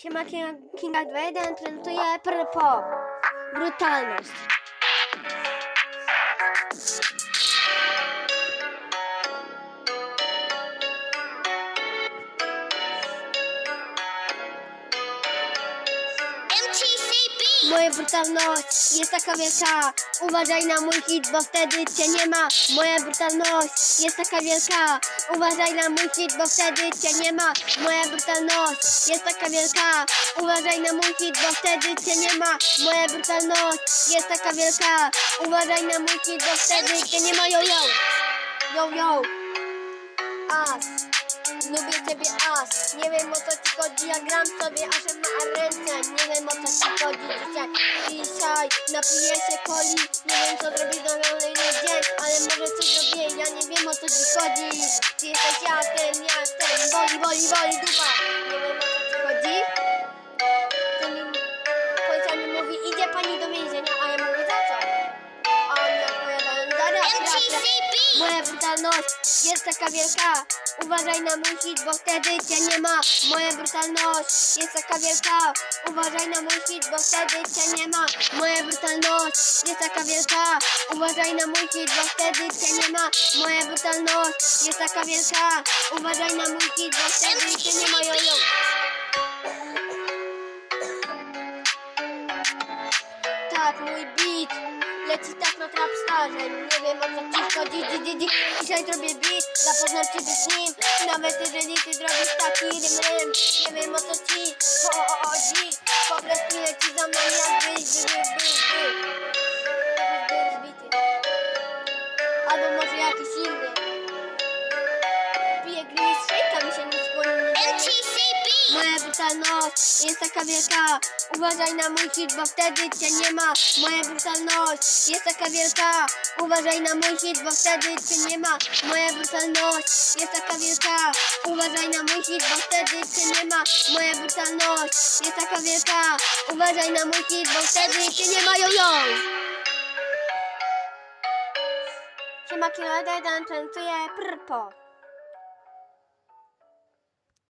Siema Kinga, Kinga 21 prezentuje Prpo. Brutalność. Moja brutalność jest taka wielka. Uważaj na mój hit, bo wtedy cię nie ma. Moja brutalność jest taka wielka. Uważaj na mój hit, bo wtedy cię nie ma. Moja brutalność jest taka wielka. Uważaj na mój hit, bo wtedy cię nie ma. Moja brutalność jest taka wielka. Uważaj na mój hit, bo wtedy cię nie ma. Yo, yo. Yo, yo. As. Lubię ciebie as Nie wiem o co ci chodzi, ja gram sobie aż na ręce. Nie wiem o co ci chodzi. Dzisiaj Dzisiaj napiję się coli. Nie wiem co zrobić na kolejny dzień Ale może coś zrobię, ja nie wiem o co ci chodzi. Ty jesteś jak ten, jak ten Boli, boli, boli dupa. Nie wiem o co ci chodzi. Ty mi, policja mi mówi. Idzie pani do więzienia A ja mówię za co? A oni odpowiadają za rap, rap. Moja brutalność jest taka wielka. Uważaj na mój hit, bo wtedy cię nie ma. Moja brutalność jest taka wielka. Uważaj na mój hit, bo wtedy cię nie ma. Moja brutalność jest taka wielka. Uważaj na mój hit, bo wtedy cię nie ma. Moja brutalność jest taka wielka. Uważaj na mój hit, bo wtedy cię nie ma. Yo. Tak, mój beat leci tak na trapstarze Nie wiem o co ci chodzi, dzi, dzi, dzi. Dzisiaj zrobię beat, zapoznam cię z nim. Nawet jeżeli ty zrobisz taki rym, rym. Nie wiem o co ci chodzi. Po prostu leci za mną jakbyś był, brutalność jest taka wielka Uważaj na mój hit, bo wtedy cię nie ma Moja brutalność jest taka wielka Uważaj na mój hit, bo wtedy cię nie ma Moja brutalność jest taka wielka Uważaj na mój hit, bo wtedy cię nie ma Moja brutalność jest taka wielka Uważaj na mój hit, bo wtedy cię nie ma yo yo Siema Kilo 1 prezentuje Prpo